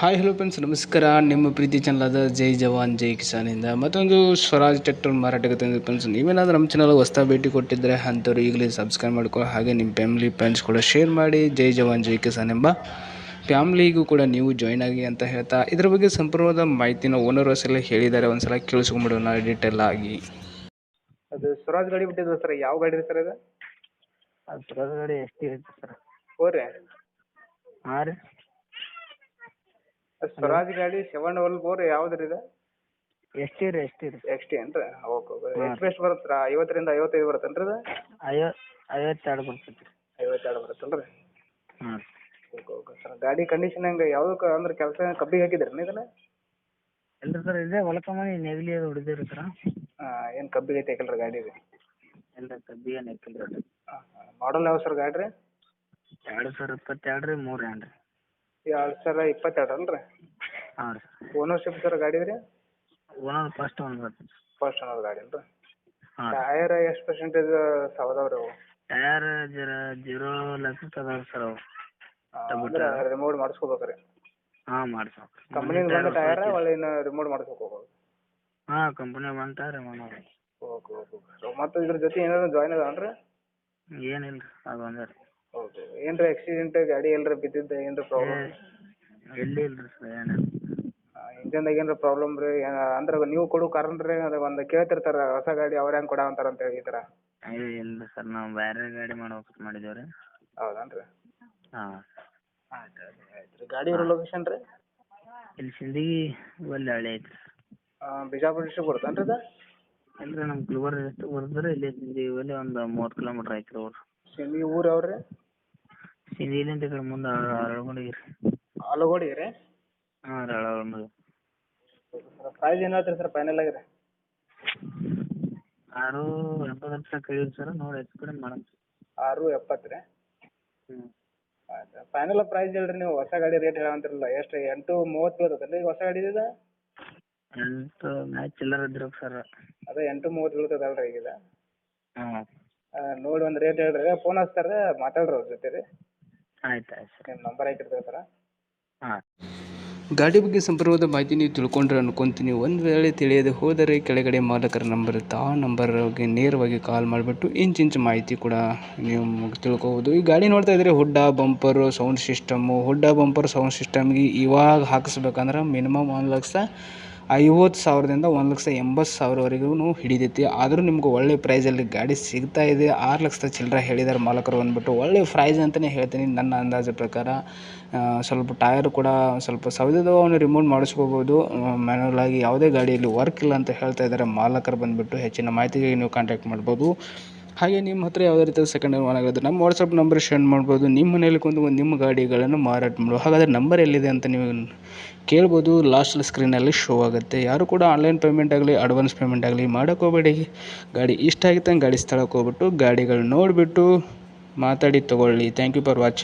Hi hello friends ನಮಸ್ಕಾರ. ನಿಮ್ಮ ಪ್ರೀತಿ ಚಾನಲಾದ ಜೈ ಜವಾನ್ ಜೈ ಕಿಸಾನಿಂದ ಮತ್ತೊಂದು ಸ್ವರಾಜ್ ಟ್ರ್ಯಾಕ್ಟರ್ ಮಾರಾಟಕ್ಕೆ ತಂದಿದ್ದು ಫ್ರೆಂಡ್ಸ್ ನೀವೇನಾದರೂ ನಮ್ಮ ಚಾನಲ್ ಹೊಸ ಭೇಟಿ ಕೊಟ್ಟಿದ್ದರೆ ಅಂಥವ್ರು ಈಗಲೇ ಸಬ್ಸ್ಕ್ರೈಬ್ ಮಾಡ್ಕೊ ಹಾಗೆ ನಿಮ್ಮ ಫ್ಯಾಮಿಲಿ ಫ್ರೆಂಡ್ಸ್ ಕೂಡ ಶೇರ್ ಮಾಡಿ ಜೈ ಜವಾನ್ ಜೈ ಕಿಸಾನ್ ಎಂಬ ಫ್ಯಾಮ್ಲಿಗೂ ಕೂಡ ನೀವು ಜಾಯ್ನ್ ಆಗಿ ಅಂತ ಹೇಳ್ತಾ ಇದ್ರ ಬಗ್ಗೆ ಸಂಪೂರ್ಣವಾದ ಮಾಹಿತಿನ ಓನರ್ ಎಲ್ಲ ಹೇಳಿದ್ದಾರೆ. ಒಂದ್ಸಲ ಕೇಳಿಸ್ಕೊಂಡ್ಬಿಡೋಣ ಡೀಟೇಲ್ ಆಗಿ. ಅದು ಸ್ವರಾಜ್ ಗಾಡಿ ಬಿಟ್ಟಿದ್ದು ಸರ್ ಯಾವ ಗಾಡಿ ಸರ್ ಇದು ಅದು? ಸ್ವರಾಜ್ ಗಾಡಿ ಎಷ್ಟು ಇರುತ್ತೆ ಸರ್ ಹೋರೆ ಹಾಂ ರೀ. ಸ್ವರಾಜ್ ಗಾಡಿ ಸೆವೆನ್ ಡಬಲ್ ಫೋರ್ ಯಾವ್ದ್ರಿ ಇದೆ? ಎಷ್ಟು ರೀ ಎಷ್ಟು ರೀ. ಎಕ್ಸ್ ಟಿ ಏನ್ರಿ? ಓಕೆ ಓಕೆ ಹಾಂ. ಎಷ್ಟು ಎಷ್ಟು ಬರುತ್ತೆ ಐವತ್ತರಿಂದ ಐವತ್ತೈದು ಬರುತ್ತೇನ್ರಿ ಇದು? ಐವ ಐವತ್ತೆರಡು ಬರ್ತೈತಿ ರೀ ಐವತ್ತೆರಡು ಬರುತ್ತಲ್ರಿ ಹಾಂ ಓಕೆ ಓಕೆ ಸರ್ ಗಾಡಿ ಕಂಡೀಷನ್ ಹೆಂಗೆ ಯಾವುದಕ್ಕೆ ಅಂದ್ರೆ ಕೆಲಸ ಕಬ್ಬಿಗೆ ಹಾಕಿದ್ರಿ ಇದನ್ನ? ಇಲ್ಲ ಸರ್ ಇದೇ ಹೊಲಕಮನಿ ನೆಗಲಿ ಅದು ಹೊಡೆದಿರಿ ಸರ್. ಏನು ಕಬ್ಬಿಗೆ ಐತೆ ಹಾಕಿಲ್ರಿ ಗಾಡಿ ಇದು? ಇಲ್ಲ ಕಬ್ಬಿ ನೆಕ್ಕಿಲ್ಲ ರೀ ಮಾಡಲ್ ಯಾವ ಸರ್ ಗಾಡಿ ರೀ? ಎರಡು ಸಾವಿರ ಇಪ್ಪತ್ತೆರಡು ರೀ ಮೂರು ಏನ್ರಿ ರೀ ಎರಡು ಸಾವಿರ ಇಪ್ಪತ್ತೆರಡು ಅಲ್ರಿ? ಹಾಂ ರೀ. ಓನರ್ಶಿಪ್ ಸರ್ ಗಾಡಿ ರೀ? ಓನರ್ ಫಸ್ಟ್ ಒಂದು ಬರ್ತೈತೆ ಫಸ್ಟ್ ಓನರ್ ಗಾಡಿ ಅಲ್ರಿ? ಹಾಂ ಟಯರ್ ಎಷ್ಟು ಪರ್ಸೆಂಟೇಜ್ ಸಾವದವ್ರಿ ಅವು? ಟಯರ್ ಜರ ಜೀರೋ ಲಕ್ಷ ಅದಾವ ಸರ್ ಅವು. ರಿಮೋಟ್ ಮಾಡಿಸ್ಕೋಬೇಕ್ರಿ ಹಾಂ ಮಾಡ್ಸೋಕೆ ಕಂಪನಿ ಬಂದ ಟೈರ್ ಒಳ್ಳೆ ಇನ್ನು ರಿಮೋಟ್ ಮಾಡಿಸ್ಕೋಬೇಕು ಹಾಂ ಕಂಪ್ನಿ ಬಂದ tyre remote okay okay okay. ಮತ್ತೆ ಇದ್ರ ಜೊತೆ ಏನಾದ್ರು ಜಾಯ್ನ್ ಅದಾವನ್ರಿ? ಏನಿಲ್ಲ ಅದು ಒಂದೇ ರೀ. ಓಕೆ ಏನ್ರಿ ಆಕ್ಸಿಡೆಂಟ್ ಗಾಡಿ ಎಲ್ಲರ ಬಿದ್ದಿದ್ದ ಏನ್ರ ಪ್ರಾಬ್ಲಮ್ ಎಲ್ಲಿ ಇಲ್ಲ. ರೀ ಸರ್ ಏನಿಲ್ಲ ಇಂಜನ್ದಾಗ ಏನ್ರ ಪ್ರಾಬ್ಲಮ್ ರೀ? ಅಂದ್ರ ನೀವು ಕೊಡು ಕಾರಣ ರೀ ಅದ ಒಂದ್ ಕೇಳ್ತಿರ್ತಾರ ಹೊಸ ಗಾಡಿ ಅವ್ರ ಹೆಂಗೆ ಕೊಡ ಅಂತಾರ ಅಂತ ಹೇಳಿ ಈ ಥರ ಅಯ್ಯೋ ಇಲ್ಲ ಸರ್ ನಾವು ಬೇರೆ ಗಾಡಿ ಮಾಡ್ಬೇಕಂತ ಮಾಡಿದ್ದೇವೆ ರೀ. ಹೌದನ್ರಿ? ಹಾಂ. ಆಯ್ತು ಆಯ್ತು ಆಯ್ತು ರೀ. ಗಾಡಿ ಇರೋ ಲೊಕೇಶನ್ ರೀ? ಇಲ್ಲಿ ಸಿಂದಗಿ ಒಳ್ಳೆ ಹಳೆ ಐತ್ರಿ. ಬಿಜಾಪುರ ಡಿಸ್ಟ್ರಿಕ್ ಬರುತ್ತೇನ್ರಿ ರೀ ಇಲ್ಲ ರೀ ನಮ್ಮ ಗುಲ್ಬರ್ಗ ಎಷ್ಟು ಬರ್ತದೆ ಇಲ್ಲಿ ಸಿಂದಗಿ ಒಳ್ಳೆ ಒಂದು ಮೂವತ್ತು ಕಿಲೋಮೀಟ್ರ್ ಐತ್ರಿ ರೀ ಊರು. ಸಿಂಧಿ ಊರು ಯಾವ್ರಿ ಸಿಂದಗಿಲಿಂದ ಈ ಕಡೆ ಮುಂದೆ ಅರಳಗುಂಡಿಗೆ ರೀ ಆಲೂಗೋಡಿ ರೀ ಹಾಂ ರೀ ಅರಳಗುಂಡಿಗೆ ಪ್ರೈಸ್ ಏನು ಹೇಳ್ತೀರಿ ಸರ್ ಫೈನಲ್ ಆಗಿರಿ ಆರು ಎಂಬತ್ತು ಲಕ್ಷ ಕಳೀರಿ ಸರ್ ನೋಡಿ ಹೆಚ್ಚು ಕಡಿಮೆ ಮಾಡೋಣ. ಆರು ಎಪ್ಪತ್ತು ರೀ? ಹ್ಞೂ ಆಯ್ತು ಫೈನಲ್ ಪ್ರೈಸ್ ಹೇಳ್ರಿ ನೀವು ಹೊಸ ಗಾಡಿ ರೇಟ್ ಹೇಳಂತಿರಲ್ಲ ಎಷ್ಟು ಎಂಟು ಮೂವತ್ತು ಬೀಳ್ತದೆ ಈಗ ಹೊಸ ಗಾಡಿ ಇದೆ ಎಂಟು ಮ್ಯಾಚ್ ಚಿಲ್ಲರ್ ಇದ್ರಿ ಸರ್. ಅದೇ ಎಂಟು ಮೂವತ್ತು ಬೀಳ್ತದಲ್ರಿ ಈಗ? ಇದು? ಹಾಂ ನೋಡಿ ಒಂದು ರೇಟ್ ಹೇಳ್ರಿ ಫೋನ್ ಹಚ್ತಾರೆ ಮಾತಾಡ್ರಿ ಅವ್ರ ಜೊತೆ ರೀ. ಆಯ್ತು ಆಯ್ತು ಸರ್. ನಿಮ್ಮ ನಂಬರ್ ಸರ್? ಹಾಂ. ಗಾಡಿ ಬಗ್ಗೆ ಸಂಪೂರ್ಣವಾದ ಮಾಹಿತಿ ನೀವು ತಿಳ್ಕೊಂಡ್ರೆ ಅನ್ಕೊಂತೀನಿ. ಒಂದು ವೇಳೆ ತಿಳಿಯದೆ ಹೋದರೆ ಕೆಳಗಡೆ ಮಾಲಕರ ನಂಬರ್ ಇರುತ್ತೆ ಆ ನಂಬರ್ಗೆ ನೇರವಾಗಿ ಕಾಲ್ ಮಾಡಿಬಿಟ್ಟು ಇಂಚಿಂಚು ಮಾಹಿತಿ ಕೂಡ ನೀವು ತಿಳ್ಕೋಬೋದು. ಈ ಗಾಡಿ ನೋಡ್ತಾ ಇದ್ರೆ ಹುಡ್ಡ bumper sound system. ಹುಡ್ಡ bumper sound ಸಿಸ್ಟಮ್ಗೆ ಇವಾಗ ಹಾಕಿಸ್ಬೇಕಂದ್ರೆ ಮಿನಿಮಮ್ ಒಂದು ಲಕ್ಷ ಐವತ್ತು ಸಾವಿರದಿಂದ ಒಂದು ಲಕ್ಷ ಎಂಬತ್ತು ಸಾವಿರವರೆಗೂ ಹಿಡಿತೈತಿ ಆದರೂ ನಿಮ್ಗೆ ಒಳ್ಳೆ ಪ್ರೈಸಲ್ಲಿ ಗಾಡಿ ಸಿಗ್ತಾ ಇದೆ. ಆರು ಲಕ್ಷದ ಚಿಲ್ಲರೆ ಹೇಳಿದ್ದಾರೆ ಮಾಲಕರು ಅಂದ್ಬಿಟ್ಟು ಒಳ್ಳೆ ಪ್ರೈಸ್ ಅಂತಲೇ ಹೇಳ್ತೀನಿ ನನ್ನ ಅಂದಾಜು ಪ್ರಕಾರ. ಸ್ವಲ್ಪ ಟಯರ್ ಕೂಡ ಸ್ವಲ್ಪ ಸೌದಿದ್ದು ಅವನು ರಿಮೂವ್ ಮಾಡಿಸ್ಕೋಬೋದು ಮ್ಯಾನ್ಯಲ್ ಆಗಿ ಯಾವುದೇ ಗಾಡಿಯಲ್ಲಿ ವರ್ಕ್ ಇಲ್ಲ ಅಂತ ಹೇಳ್ತಾ ಇದ್ದಾರೆ ಮಾಲಕರು ಬಂದುಬಿಟ್ಟು. ಹೆಚ್ಚಿನ ಮಾಹಿತಿಗೆ ನೀವು ಕಾಂಟ್ಯಾಕ್ಟ್ ಮಾಡ್ಬೋದು. ಹಾಗೆ ನಿಮ್ಮ ಹತ್ರ ಯಾವುದೇ ರೀತಿಯ ಸೆಕೆಂಡ್ ಹ್ಯಾಂಡ್ ವಾಹನಗಳಿದ್ರೆ ನಮ್ಮ ವಾಟ್ಸಪ್ ನಂಬರ್ ಸೆಂಡ್ ಮಾಡ್ಬೋದು. ನಿಮ್ಮ ಮನೇಲಿ ಕುಂತು ನಿಮ್ಮ ಗಾಡಿಗಳನ್ನು ಮಾರಾಟ ಮಾಡ್ಬೋದು. ಹಾಗಾದರೆ ನಂಬರ್ ಎಲ್ಲಿದೆ ಅಂತ ನೀವು ಕೇಳ್ಬೋದು. ಲಾಸ್ಟ್ ಸ್ಕ್ರೀನಲ್ಲಿ ಶೋ ಆಗುತ್ತೆ. ಯಾರು ಕೂಡ ಆನ್ಲೈನ್ ಪೇಮೆಂಟ್ ಆಗಲಿ ಅಡ್ವಾನ್ಸ್ ಪೇಮೆಂಟ್ ಆಗಲಿ ಮಾಡೋಕೆ ಹೋಗಬೇಡಿ. ಗಾಡಿ ಇಷ್ಟ ಆಗಿತ್ತು ಗಾಡಿ ಸ್ಥಳಕ್ಕೆ ಹೋಗ್ಬಿಟ್ಟು ಗಾಡಿಗಳು ನೋಡಿಬಿಟ್ಟು ಮಾತಾಡಿ ತೊಗೊಳ್ಳಿ. Thank you for watching